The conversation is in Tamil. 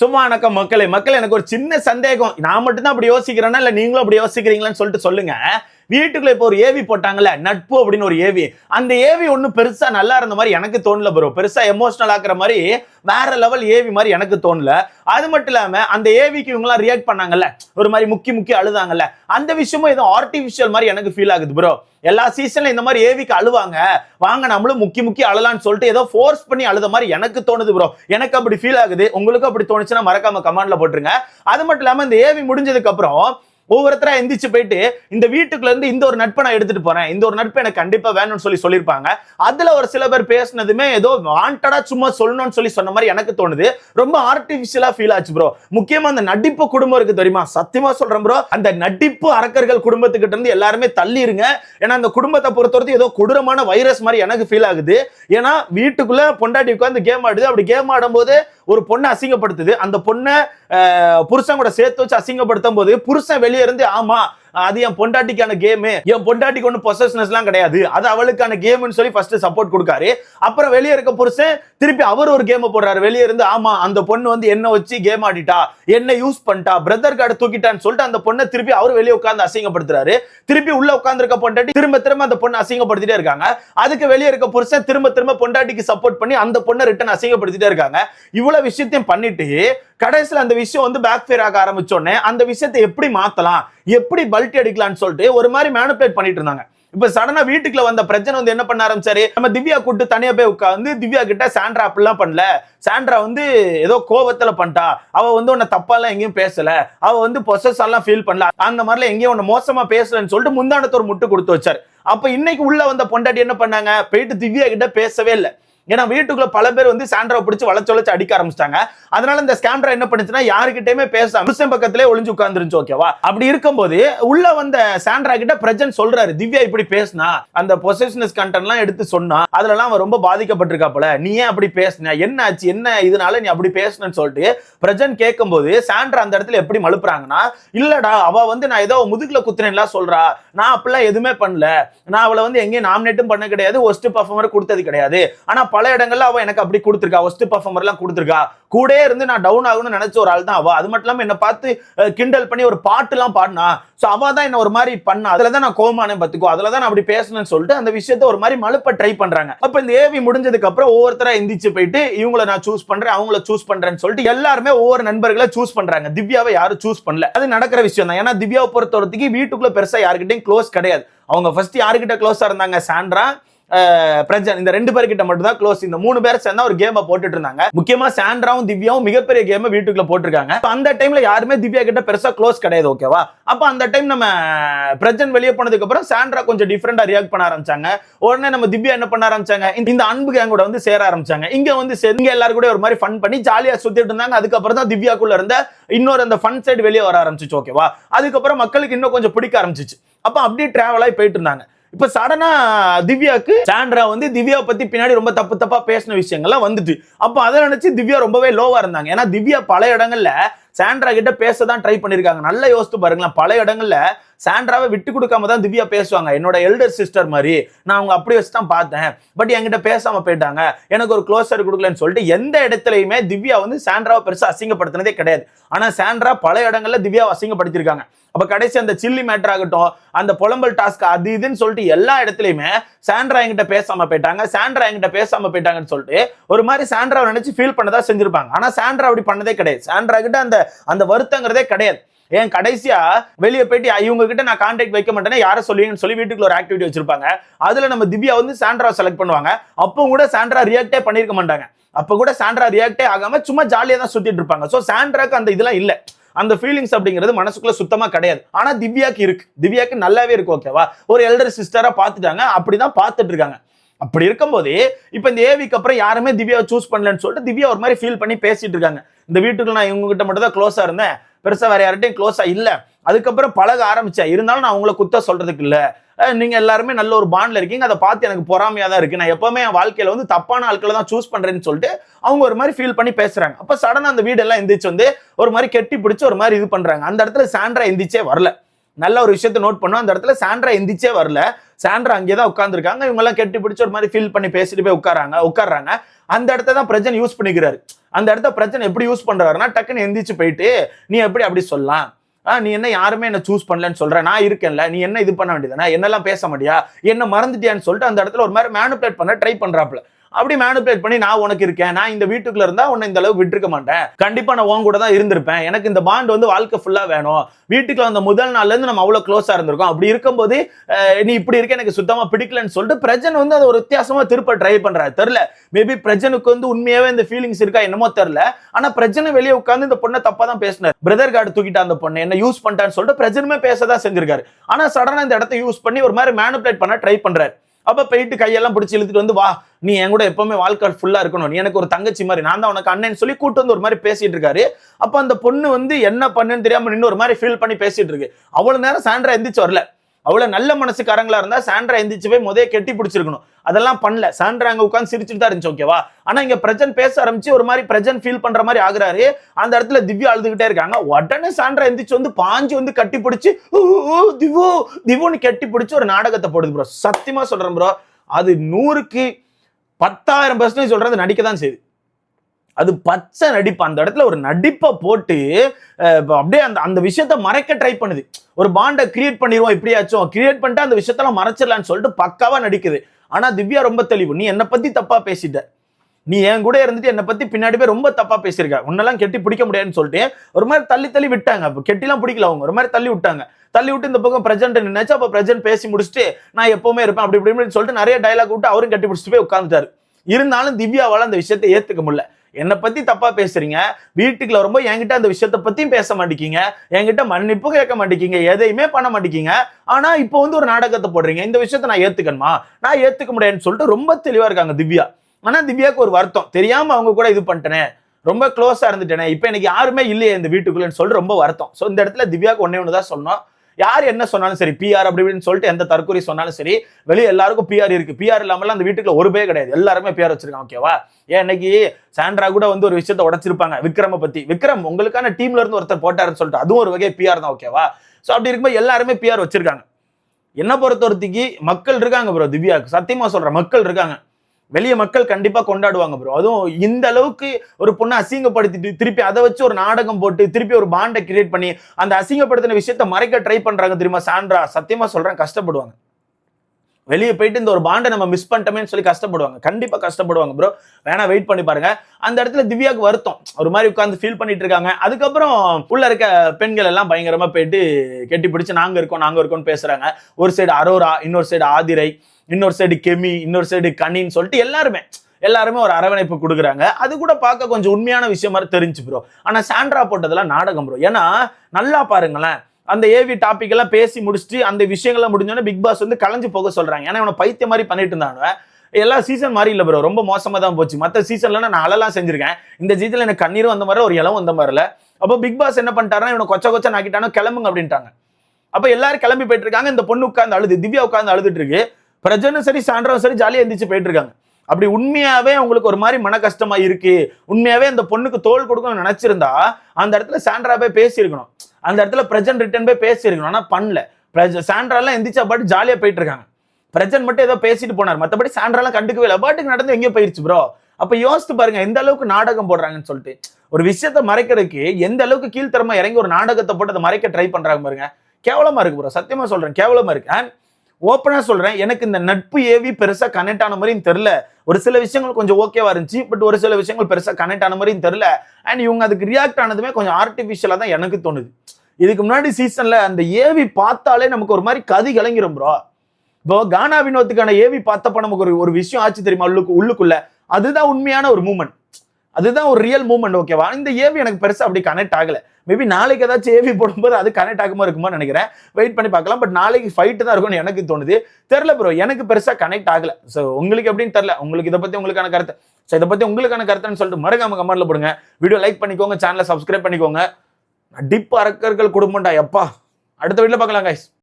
சும்மா வணக்கம் மக்களே. மக்கள் எனக்கு ஒரு சின்ன சந்தேகம். நான் மட்டும்தான் அப்படி யோசிக்கிறேன்னா இல்ல நீங்களும் அப்படி யோசிக்கிறீங்களான்னு சொல்லிட்டு சொல்லுங்க. வீட்டுக்குள்ள இப்போ ஒரு ஏவி போட்டாங்கல்ல நட்பு அப்படின்னு ஒரு ஏவி அந்த ஏவி ஒன்றும் பெருசா நல்லா இருந்த மாதிரி எனக்கு தோணல ப்ரோ பெருசா எமோஷனல் ஆக்குற மாதிரி வேற லெவல் ஏவி மாதிரி எனக்கு தோணல. அது மட்டும் இல்லாம அந்த ஏவிக்கு இவங்கலாம் ரியாக்ட் பண்ணாங்கல்ல ஒரு மாதிரி முக்கி முக்கி அழுதாங்கல்ல அந்த விஷயமும் எதுவும் ஆர்டிஃபிஷியல் மாதிரி எனக்கு ஃபீல் ஆகுது ப்ரோ எல்லா சீசன்ல இந்த மாதிரி ஏவிக்கு அழுவாங்க. வாங்க நம்மளும் முக்கி முக்கி அழலான்னு சொல்லிட்டு ஏதோ ஃபோர்ஸ் பண்ணி அழுத மாதிரி எனக்கு தோணுது ப்ரோ எனக்கு அப்படி ஃபீல் ஆகுது. உங்களுக்கு அப்படி தோணுச்சுன்னா மறக்காம கமெண்ட்ல போட்டுருங்க. அது மட்டும் இல்லாம இந்த ஏவி முடிஞ்சதுக்கு அப்புறம் ஒவ்வொருத்தரா எந்திரிச்சு போயிட்டு இந்த வீட்டுக்குள்ள இருந்து இந்த ஒரு நட்பை நான் எடுத்துட்டு போறேன். இந்த ஒரு நட்பு எனக்கு கண்டிப்பா வேணும்னு சொல்லி சொல்லியிருப்பாங்க. அதுல ஒரு சில பேர் பேசினதுமே ஏதோ வாண்டடா சும்மா சொல்லணும்னு சொல்லி சொன்ன மாதிரி எனக்கு தோணுது. ரொம்ப ஆர்டிபிஷியலா ஃபீல் ஆச்சு ப்ரோ முக்கியமா அந்த நடிப்பு குடும்பம் இருக்கு தெரியுமா? சத்தியமா சொல்றேன் ப்ரோ அந்த நடிப்பு அரக்கர்கள் குடும்பத்துக்கிட்ட இருந்து எல்லாருமே தள்ளி இருங்க ஏன்னா அந்த குடும்பத்தை பொறுத்தவரைக்கும் ஏதோ கொடூரமான வைரஸ் மாதிரி எனக்கு ஃபீல் ஆகுது. ஏன்னா வீட்டுக்குள்ள பொண்டாட்டி உட்காந்து கேம் ஆடுது. அப்படி கேம் ஆடும்போது ஒரு பொண்ணை அசிங்கப்படுத்துது. அந்த பொண்ணை புருஷன் கூட சேர்த்து வச்சு அசிங்கப்படுத்தும் போது புருஷன் வெளியே இருந்து ஆமா அது என் பொண்டாட்டிக்கான கேமு என் பொண்டாட்டிக்கு ஒன்றும் பொசஸ்னஸ்லாம் கிடையாது. அது அவளுக்கான கேம்னு சொல்லி ஃபர்ஸ்ட் சப்போர்ட் கொடுக்காரு. அப்புறம் வெளியே இருக்க புருஷன் திருப்பி அவர் ஒரு கேமை போடுறாரு. வெளியே இருந்து ஆமா அந்த பொண்ணு வந்து என்ன வச்சு கேம் ஆடிட்டா என்ன யூஸ் பண்ணிட்டா பிரதர் கார்டு தூக்கிட்டான்னு சொல்லிட்டு அந்த பொண்ணை திருப்பி அவர் வெளியே உட்காந்து அசிங்கப்படுத்துறாரு. திருப்பி உள்ள உட்காந்துருக்க பொண்டாட்டி திரும்ப திரும்ப அந்த பொண்ணை அசிங்கப்படுத்திட்டே இருக்காங்க. அதுக்கு வெளியே இருக்க புருஷன் திரும்ப திரும்ப பொண்டாட்டிக்கு சப்போர்ட் பண்ணி அந்த பொண்ணை ரிட்டன் அசிங்கப்படுத்திட்டே இருக்காங்க. இவ்வளவு விஷயத்தையும் பண்ணிட்டு கடைசியில் அந்த விஷயம் வந்து பேக் ஃபேர் ஆக ஆரம்பிச்சோடனே அந்த விஷயத்தை எப்படி மாத்தலாம்? எப்படி பல்ட்டி அடிக்கலாம்னு சொல்லிட்டு ஒரு மாதிரி மேனிபுலேட் பண்ணிட்டு இருந்தாங்க. இப்ப சடனா வீட்டுக்குள்ள வந்த பிரச்சனை வந்து என்ன பண்ண ஆரம்பிச்சாரு? நம்ம திவ்யா கூட்டு தனியா போய் உட்காந்து திவ்யா கிட்ட சாண்ட்ரா அப்படிலாம் பண்ணல. சாண்ட்ரா வந்து ஏதோ கோவத்துல பண்ணிட்டா. அவ வந்து உன்னை தப்பாலாம் எங்கேயும் பேசல. அவ வந்து பொசஸ் எல்லாம் ஃபீல் பண்ணல. அந்த மாதிரிலாம் எங்கேயும் உன்னை மோசமா பேசலன்னு சொல்லிட்டு முந்தானத்தோர் முட்டு கொடுத்து வச்சாரு. அப்ப இன்னைக்கு உள்ள வந்த பொண்டாட்டி என்ன பண்ணாங்க? போயிட்டு திவ்யா கிட்ட பேசவே இல்லை. ஏன்னா வீட்டுக்குள்ள பல பேர் வந்து சாண்ட்ரா பிடிச்சி வளச்சு வளச்சு அடிக்க ஆரம்பிச்சிட்டாங்க. அதனால இந்த ஸ்கேம்ரா என்ன பண்ணுச்சுன்னா யாருக்கிட்டயுமே பேசாம புருஷன் பக்கத்திலே ஒளிஞ்சு உட்கார்ந்துருச்சு ஓகேவா அப்படி இருக்கும்போது உள்ள வந்த சாண்ட்ரா கிட்ட பிரஜன் சொல்றாரு திவ்யா இப்படி பேசினா அந்த பொசிஷனஸ் கண்டென்ட்லாம் எடுத்து சொன்னா அதுலலாம் அவன் ரொம்ப பாதிக்கப்பட்டிருக்கா போல. நீ ஏன் அப்படி பேசின? என்ன ஆச்சு? என்ன இதனால நீ அப்படி பேசணும்னு சொல்லிட்டு பிரஜன் கேட்கும்போது சாண்ட்ரா அந்த இடத்துல எப்படி மழுப்புறாங்கன்னா இல்லடா அவ வந்து நான் ஏதோ முதுகுல குத்துறேன்லாம் சொல்றா. நான் அப்படிலாம் எதுவுமே பண்ணல. நான் அவளை வந்து எங்கேயும் நாமினேட்டும் பண்ண கிடையாது. ஒஸ்ட் பர்ஃபார்மர் கொடுத்தது கிடையாது. ஆனா பல இடங்கள்ல அவ எனக்கு அப்படி கொடுத்துருக்கா. ஒஸ்ட் பர்ஃபார்மர் எல்லாம் கொடுத்துருக்கா. கூட இருந்து நான் டவுன் ஆகணும்னு நினைச்ச ஒரு ஆள் தான் அவ. அது மட்டும் இல்லாம என்ன பார்த்து கிண்டல் பண்ணி ஒரு பாட்டு எல்லாம் பாடினா சோ அவ தான் என்ன ஒரு மாதிரி பண்ணா. அதுல தான் நான் கோமானே பத்துக்கோ அதுல தான் நான் அப்படி பேசணும்னு சொல்லிட்டு அந்த விஷயத்த ஒரு மாதிரி மழுப்ப ட்ரை பண்றாங்க. அப்ப இந்த ஏவி முடிஞ்சதுக்கு அப்புறம் ஒவ்வொருத்தரா எந்திரிச்சு போயிட்டு இவங்கள நான் சூஸ் பண்றேன் அவங்கள சூஸ் பண்றேன்னு சொல்லிட்டு எல்லாருமே ஒவ்வொரு நண்பர்களை சூஸ் பண்றாங்க. திவ்யாவை யாரும் சூஸ் பண்ணல. அது நடக்கிற விஷயம் தான். ஏன்னா திவ்யாவை பொறுத்தவரைக்கும் வீட்டுக்குள்ள பெருசா யாருக்கிட்டையும் க்ளோஸ் கிடையாது. அவங்க ஃபர்ஸ்ட் யாருக்கிட்ட க்ளோஸா இருந்தாங்க? சாண்ட்ரா. பிரஜன் இந்த ரெண்டு பேர்கிட்ட மட்டும் தான் க்ளோஸ் இந்த மூணு பேர் சேர்ந்தா ஒரு கேமை போட்டுட்டு இருந்தாங்க முக்கியமா சாண்ட்ராவும் திவ்யாவும் மிகப்பெரிய கேமை வீட்டுக்குள்ள போட்டிருக்காங்க. அந்த டைம்ல யாருமே திவ்யா கிட்ட பெருசா க்ளோஸ் கிடையாது ஓகேவா அப்ப அந்த டைம் நம்ம பிரஜன் வெளியே போனதுக்கு அப்புறம் சாண்ட்ரா கொஞ்சம் டிஃப்ரெண்டா ரியாக்ட் பண்ண ஆரம்பிச்சாங்க. உடனே நம்ம திவ்யா என்ன பண்ண ஆரம்பிச்சாங்க? இந்த- அன்பு கேங் கூட வந்து சேர ஆரம்பிச்சாங்க. இங்க வந்து சே- இங்க எல்லாரும் கூட ஒரு மாதிரி ஃபன் பண்ணி ஜாலியா சுத்திட்டு இருந்தாங்க. அதுக்கப்புறம் தான் திவ்யாக்குள்ள இருந்த இன்னொரு அந்த ஃபன் சைடு வெளியே வர ஆரம்பிச்சிச்சு ஓகேவா அதுக்கப்புறம் மக்களுக்கு இன்னும் கொஞ்சம் பிடிக்க ஆரம்பிச்சிச்சு. அப்ப அப்படியே டிராவல் ஆகி போயிட்டு இருந்தாங்க. இப்ப சடனா திவ்யாக்கு சாண்ட்ரா வந்து திவ்யா பத்தி பின்னாடி ரொம்ப தப்பு தப்பா பேசின விஷயங்கள்லாம் வந்துட்டு. அப்ப அதை நினைச்சு திவ்யா ரொம்பவே லோவா இருந்தாங்க. ஏன்னா திவ்யா பல இடங்கள்ல சாண்ட்ரா கிட்ட பேச தான் ட்ரை பண்ணியிருக்காங்க நல்லா யோசித்து பாருங்களேன் பல இடங்களில் சாண்ட்ராவை விட்டு கொடுக்காம தான் திவ்யா பேசுவாங்க. என்னோட எல்டர் சிஸ்டர் மாதிரி. நான் அவங்க அப்படி வச்சு தான் பார்த்தேன். பட் என்கிட்ட பேசாமல் போயிட்டாங்க. எனக்கு ஒரு க்ளோசர் கொடுக்கலன்னு சொல்லிட்டு எந்த இடத்துலையுமே திவ்யா வந்து சாண்ட்ராவை பெருசாக அசிங்கப்படுத்தினதே கிடையாது. ஆனால் சாண்ட்ரா பல இடங்களில் திவ்யாவை அசிங்கப்படுத்திருக்காங்க அப்போ கடைசி அந்த சில்லி மேட்டர் ஆகட்டும் அந்த புலம்பல் டாஸ்க் அது இதுன்னு சொல்லிட்டு எல்லா இடத்துலையுமே சாண்ட்ரா என்கிட்ட பேசாம போயிட்டாங்க. சாண்ட்ரா என்கிட்ட பேசாம போயிட்டாங்கன்னு சொல்லிட்டு ஒரு மாதிரி சாண்ட்ராவை நினைச்சு ஃபீல் பண்ணதா செஞ்சிருப்பாங்க. ஆனா சாண்ட்ரா அப்படி பண்ணதே கிடையாது. சாண்ட்ரா கிட்ட அந்த அந்த வருத்தங்கிறதே கிடையாது. ஏன் கடைசியா வெளியே போயிட்டு இவங்க கிட்ட நான் கான்டாக்ட் வைக்க மாட்டேன்னா யாரை சொல்லுவீங்கன்னு சொல்லி வீட்டுக்குள்ள ஒரு ஆக்டிவிட்டி வச்சிருப்பாங்க. அதுல நம்ம திவ்யா வந்து சாண்ட்ரா செலக்ட் பண்ணுவாங்க. அப்போ கூட சாண்ட்ரா ரியாக்டே பண்ணிருக்க மாட்டாங்க. அப்ப கூட சாண்ட்ரா ரியாக்டே ஆகாம சும்மா ஜாலியா தான் சுத்திட்டு இருப்பாங்க. சோ சாண்ட்ராக்கு அந்த இதெல்லாம் இல்லை. அந்த ஃபீலிங்ஸ் அப்படிங்கிறது மனசுக்குள்ள சுத்தமா கிடையாது. ஆனா திவ்யாக்கு இருக்கு. திவ்யாக்கு நல்லாவே இருக்கு ஓகேவா ஒரு எல்டர் சிஸ்டரா பார்த்துட்டாங்க. அப்படிதான் பார்த்துட்டு இருக்காங்க. அப்படி இருக்கும்போது இப்ப இந்த ஏவிக்கு அப்புறம் யாருமே திவ்யாவை சூஸ் பண்ணலன்னு சொல்லிட்டு திவ்யா ஒரு மாதிரி ஃபீல் பண்ணி பேசிட்டு இருக்காங்க. இந்த வீட்டுக்கு நான் இவங்க கிட்ட மட்டும் தான் க்ளோஸா இருந்தேன். பெருசா வேற யார்கிட்டையும் க்ளோஸா இல்ல. அதுக்கப்புறம் பழக ஆரம்பிச்சேன் இருந்தாலும் நான் உங்களை குத்த சொல்றதுக்கு இல்லை. நீங்கள் எல்லாருமே நல்ல ஒரு பாண்டில் இருக்கீங்க. அதை பார்த்து எனக்கு பொறாமையாக தான் இருக்குது நான் எப்போவுமே என் வாழ்க்கையில் வந்து தப்பான ஆட்களை தான் சூஸ் பண்ணுறேன்னு சொல்லிட்டு அவங்க ஒரு மாதிரி ஃபீல் பண்ணி பேசுகிறாங்க அப்போ சடனாக அந்த வீடெல்லாம் எந்திரிச்சு வந்து ஒரு மாதிரி கெட்டி பிடிச்சி ஒரு மாதிரி இது பண்ணுறாங்க அந்த இடத்துல சாண்ட்ரா எந்திரிச்சே வரல. நல்ல ஒரு விஷயத்தை நோட் பண்ணோம். அந்த இடத்துல சாண்ட்ரா எந்திரிச்சே வரல. சாண்ட்ரா அங்கே தான் உட்காந்துருக்காங்க இவங்கெல்லாம் கெட்டி பிடிச்சி ஒரு மாதிரி ஃபீல் பண்ணி பேசிட்டு போய் உட்காராங்க உட்காடுறாங்க அந்த இடத்த தான் பிரச்சனை யூஸ் பண்ணிக்கிறாரு. அந்த இடத்த பிரச்சனை எப்படி யூஸ் பண்றாருன்னா டக்குன்னு எந்திரிச்சு போயிட்டு நீ எப்படி அப்படி சொல்லலாம்? நீ என்ன யாருமே என்ன சூஸ் பண்ணலன்னு சொல்ற? நான் இருக்கேன்ல. நீ என்ன இது பண்ண வேண்டியதானே என்னெல்லாம் பேச மாட்டியா? என்ன மறந்துட்டியான்னு சொல்லிட்டு அந்த இடத்துல ஒரு மாதிரி மேனுபுலேட் பண்ண ட்ரை பண்றாப்ல அப்படி மேனுபுலேட் பண்ணி நான் உனக்கு இருக்கேன் நான் இந்த வீட்டுக்குள்ள இருந்தா உன்னை இந்த அளவுக்கு விட்டுருக்க மாட்டேன். கண்டிப்பா நான் உன் கூட தான் இருந்திருப்பேன். எனக்கு இந்த பாண்ட் வந்து வாழ்க்கை ஃபுல்லா வேணும். வீட்டுக்குள்ள வந்த முதல் நாள்ல இருந்து நம்ம அவ்வளவு க்ளோஸா இருந்திருக்கோம். அப்படி இருக்கும்போது நீ இப்படி இருக்க எனக்கு சுத்தமா பிடிக்கலன்னு சொல்லிட்டு பிரஜன் வந்து அதை ஒரு வித்தியாசமா திருப்ப ட்ரை பண்றாரு. தெரியல. மேபி பிரஜனுக்கு வந்து உண்மையாவே இந்த ஃபீலிங்ஸ் இருக்கா என்னமோ தெரியல. ஆனா பிரஜனை வெளியே உட்காந்து இந்த பொண்ணை தப்பா தான் பேசினார். பிரதர் கார்டு தூக்கிட்டா அந்த பொண்ணை என்ன யூஸ் பண்ணிட்டான்னு சொல்லிட்டு பிரச்சனுமே பேசதான் செஞ்சிருக்காரு. ஆனா சடனா இந்த இடத்த யூஸ் பண்ணி ஒரு மாதிரி மேனுபுலேட் பண்ண ட்ரை பண்றாரு. அப்ப போயிட்டு கையெல்லாம் பிடிச்சி இழுத்துட்டு வந்து வா நீ என் கூட எப்பவுமே வாழ்க்கை ஃபுல்லா இருக்கணும். நீ எனக்கு ஒரு தங்கச்சி மாதிரி. நான் தான் உனக்கு அண்ணன் சொல்லி கூட்டு வந்து ஒரு மாதிரி பேசிட்டு இருக்காரு. அப்ப அந்த பொண்ணு வந்து என்ன பண்ணுன்னு தெரியாம நின்று ஒரு மாதிரி ஃபீல் பண்ணி பேசிட்டு இருக்கு. அவ்வளவு நேரம் சாண்ட்ரா எந்திரிச்சு வரல. அவ்வளவு நல்ல மனசுக்காரங்களா இருந்தா சாண்ட்ரா எந்திரிச்சு போய் முதல்ல கெட்டி பிடிச்சிருக்கணும். அதெல்லாம் பண்ணல. சாண்ட்ரா அங்க உட்காந்து சிரிச்சுட்டு தான் இருந்துச்சு ஓகேவா ஆனா இங்க பிரஜன் பேச ஆரம்பிச்சு ஒரு மாதிரி பிரஜன் ஃபீல் பண்ற மாதிரி ஆகுறாரு. அந்த இடத்துல திவ்யா அழுதுகிட்டே இருக்காங்க. உடனே சாண்ட்ரா எந்திரிச்சு வந்து பாஞ்சு வந்து கட்டி பிடிச்சி திவு திவுன்னு கட்டி பிடிச்சி ஒரு நாடகத்தை போடுது ப்ரோ சத்தியமா சொல்றேன் ப்ரோ அது நூறுக்கு பத்தாயிரம் பர்சன்டேஜ் சொல்றது நடிக்க தான் செய்யுது. அது பச்சை நடிப்பு. அந்த இடத்துல ஒரு நடிப்பை போட்டு அப்படியே அந்த அந்த விஷயத்த மறைக்க ட்ரை பண்ணுது. ஒரு பாண்டை கிரியேட் பண்ணிடுவோம் இப்படியாச்சும். கிரியேட் பண்ணிட்டு அந்த விஷயத்தெல்லாம் மறைச்சிடலான்னு சொல்லிட்டு பக்காவாக நடிக்குது. ஆனால் திவ்யா ரொம்ப தெளிவு. நீ என்னை பற்றி தப்பாக பேசிட்ட. நீ என் கூட இருந்துட்டு என்னை பற்றி பின்னாடி போய் ரொம்ப தப்பாக பேசியிருக்க. உன்னெல்லாம் கெட்டி பிடிக்க முடியாதுன்னு சொல்லிட்டு ஒரு மாதிரி தள்ளி தள்ளி விட்டாங்க. அப்போ கெட்டிலாம் பிடிக்கல அவங்க. ஒரு மாதிரி தள்ளி விட்டாங்க. தள்ளி விட்டு இந்த பக்கம் பிரசன்ட் நினைச்சு அப்போ பிரசன்ட் பேசி முடிச்சுட்டு நான் எப்பவுமே இருப்பேன். அப்படி இப்படி இப்படின்னு சொல்லிட்டு நிறைய டைலாக் விட்டு அவரும் கட்டி பிடிச்சிட்டு போய் உட்காந்துட்டாரு இருந்தாலும் திவ்யாவால் அந்த விஷயத்தை ஏற்றுக்க முடியல. என்னை பத்தி தப்பா பேசுறீங்க. வீட்டுக்குள்ள ரொம்ப என்கிட்ட அந்த விஷயத்த பத்தியும் பேச மாட்டேங்கிங்க. என்கிட்ட மன்னிப்பு கேட்க மாட்டேங்கிங்க. எதையுமே பண்ண மாட்டேங்கிங்க. ஆனா இப்போ வந்து ஒரு நாடகத்தை போடுறீங்க. இந்த விஷயத்த நான் ஏத்துக்கணுமா? நான் ஏத்துக்க முடியாதுன்னு சொல்லிட்டு ரொம்ப தெளிவா இருக்காங்க திவ்யா. ஆனா திவ்யாவுக்கு ஒரு வருத்தம். தெரியாம அவங்க கூட இது பண்ணிட்டேனே. ரொம்ப க்ளோஸா இருந்துட்டேனே. இப்போ எனக்கு யாருமே இல்லையே இந்த வீட்டுக்குள்ளன்னு சொல்லிட்டு ரொம்ப வருத்தம். ஸோ இந்த இடத்துல திவ்யாக்கு ஒன்னே ஒன்று தான் சொன்னோம் யார் என்ன சொன்னாலும் சரி பிஆர் அப்படி இப்படின்னு சொல்லிட்டு எந்த தற்கொலை சொன்னாலும் சரி வெளியே எல்லாருக்கும் பிஆர் இருக்கு. பிஆர் இல்லாமல் அந்த வீட்டுக்குள்ள ஒரு பே கிடையாது. எல்லாருமே பிஆர் வச்சிருக்காங்க ஓகேவா ஏன் இன்னைக்கு சாண்ட்ரா கூட வந்து ஒரு விஷயத்த உடைச்சிருப்பாங்க விக்ரம பத்தி. விக்ரம் உங்களுக்கான டீம்ல இருந்து ஒருத்தர் போட்டாருன்னு சொல்லிட்டு அதுவும் ஒரு வகை பிஆர் தான் ஓகேவா ஸோ அப்படி இருக்கும்போது எல்லாருமே பிஆர் வச்சிருக்காங்க. என்ன பொறுத்தவரைக்கு மக்கள் இருக்காங்க ப்ரோ திவ்யாவுக்கு. சத்தியமா சொல்ற மக்கள் இருக்காங்க. வெளிய மக்கள் கண்டிப்பா கொண்டாடுவாங்க ப்ரோ அதுவும் இந்த அளவுக்கு ஒரு பொண்ணை அசிங்கப்படுத்திட்டு திருப்பி அதை வச்சு ஒரு நாடகம் போட்டு திருப்பி ஒரு பாண்டை கிரியேட் பண்ணி அந்த அசிங்கப்படுத்தின விஷயத்த மறைக்க ட்ரை பண்றாங்க தெரியுமா சாண்ட்ரா? சத்தியமா சொல்றேன் கஷ்டப்படுவாங்க. வெளியே போயிட்டு இந்த ஒரு பாண்டை நம்ம மிஸ் பண்ணிட்டோமேனு சொல்லி கஷ்டப்படுவாங்க. கண்டிப்பாக கஷ்டப்படுவாங்க ப்ரோ வேணா வெயிட் பண்ணி பாருங்க. அந்த இடத்துல திவ்யாவுக்கு வருத்தம். ஒரு மாதிரி உட்காந்து ஃபீல் பண்ணிட்டு இருக்காங்க. அதுக்கப்புறம் உள்ள இருக்க பெண்கள் எல்லாம் பயங்கரமா போயிட்டு கெட்டி பிடிச்சு நாங்க இருக்கோம் நாங்க இருக்கோம்னு பேசுறாங்க. ஒரு சைடு அரோரா இன்னொரு சைடு ஆதிரை இன்னொரு சைடு கெமி இன்னொரு சைடு கனின்னு சொல்லிட்டு எல்லாருமே எல்லாருமே ஒரு அரவணைப்பு கொடுக்குறாங்க. அது கூட பார்க்க கொஞ்சம் உண்மையான விஷயம் மாதிரி தெரிஞ்சு ப்ரோ ஆனால் சாண்ட்ரா போட்டதெல்லாம் நாடகம் ப்ரோ ஏன்னா நல்லா பாருங்களேன். அந்த ஏவி டாபிக் எல்லாம் பேசி முடிச்சுட்டு அந்த விஷயங்கள்லாம் முடிஞ்சோடனே பிக் பாஸ் வந்து கலைஞ்சு போக சொல்றாங்க. ஏன்னா இவனை பைத்திய மாதிரி பண்ணிட்டு இருந்தாங்க எல்லா சீசன் மாதிரி இல்லை ப்ரோ ரொம்ப மோசமா தான் போச்சு. மற்ற சீசன்ல நான் அழலாம் செஞ்சிருக்கேன். இந்த சீசன்ல எனக்கு கண்ணீரும் வந்த மாதிரி ஒரு இளம் வந்த மாதிரி அப்போ பிக் பாஸ் என்ன பண்ணிட்டாருன்னா இவனை கொச்ச கொச்ச நாக்கிட்டானோ கிளம்புங்க அப்படின்ட்டாங்க. அப்போ எல்லாரும் கிளம்பி போயிட்டு இருக்காங்க இந்த பொண்ணு உட்காந்து அழுது திவ்யா உட்காந்து அழுதுட்டு இருக்கு. பிரஜனும் சரி சாண்ட்ராவும் சரி ஜாலியாக எந்திரிச்சு போயிட்டு இருக்காங்க அப்படி உண்மையாவே உங்களுக்கு ஒரு மாதிரி மன கஷ்டமா இருக்கு. உண்மையாவே அந்த பொண்ணுக்கு தோல் கொடுக்கணும்னு நினைச்சிருந்தா அந்த இடத்துல சாண்ட்ரா போய் பேசியிருக்கணும். அந்த இடத்துல பிரசன்ட் ரிட்டன் போய் பேசியிருக்கணும். ஆனால் பண்ணல. பிரஜ சாண்ட்ராலாம் எந்திரிச்சா பாட்டு ஜாலியாக போயிட்டு இருக்காங்க பிரஜன் மட்டும் ஏதோ பேசிட்டு போனார். மற்றபடி சாண்ட்ராலாம் கண்டுக்கவே இல்லை. பாட்டுக்கு நடந்து எங்கேயோ போயிருச்சு ப்ரோ அப்போ யோசித்து பாருங்க எந்த அளவுக்கு நாடகம் போடுறாங்கன்னு சொல்லிட்டு. ஒரு விஷயத்த மறைக்கிறதுக்கு எந்த அளவுக்கு கீழ்த்தரமா இறங்கி ஒரு நாடகத்தை போட்டு அதை மறைக்க ட்ரை பண்றாங்க பாருங்க. கேவலமா இருக்கு ப்ரோ சத்தியமா சொல்றேன் கேவலமா இருக்கு. அண்ட் ஓப்பனாக சொல்கிறேன் எனக்கு இந்த நட்பு ஏவி பெருசாக கனெக்ட் ஆன மாதிரியும் தெரில ஒரு சில விஷயங்கள் கொஞ்சம் ஓகேவா இருந்துச்சு. பட் ஒரு சில விஷயங்கள் பெருசாக கனெக்ட் ஆன மாதிரியும் தெரில அண்ட் இவங்க அதுக்கு ரியாக்ட் ஆனதுமே கொஞ்சம் ஆர்டிஃபிஷியலாக தான் எனக்கு தோணுது. இதுக்கு முன்னாடி சீசனில் அந்த ஏவி பார்த்தாலே நமக்கு ஒரு மாதிரி கதி கலங்கிரும் ப்ரோ இப்போ கானா வினோத்துக்கான ஏவி பார்த்தப்ப நமக்கு ஒரு ஒரு விஷயம் ஆச்சு தெரியுமா? உள்ளுக்கு உள்ளுக்குள்ள. அதுதான் உண்மையான ஒரு மூமெண்ட் அதுதான் ஒரு ரியல் மூமெண்ட் ஓகேவா இந்த ஏவி எனக்கு பெருசாக அப்படி கனெக்ட் ஆகலை. மேபி நாளைக்கு ஏதாச்சும் ஏவி போடும்போது அது கனெக்ட் ஆகுமா இருக்குமா நினைக்கிறேன். வெயிட் பண்ணி பார்க்கலாம். பட் நாளைக்கு ஃபைட்டு தான் இருக்கும்னு எனக்கு தோணுது. தெரில ப்ரோ எனக்கு பெருசாக கனெக்ட் ஆகல. ஸோ உங்களுக்கு எப்படின்னு தெரில உங்களுக்கு இதை பற்றி உங்களுக்கான கருத்து. ஸோ இதை பற்றி உங்களுக்கான கருத்துன்னு சொல்லிட்டு மறக்காம கமெண்ட்ல போடுங்க. வீடியோ லைக் பண்ணிக்கோங்க. சேனலை சப்ஸ்கிரைப் பண்ணிக்கோங்க. டிப் அரக்கர்கள் குடும்பம்டா எப்பா. அடுத்த வீட்டில் பார்க்கலாம் guys.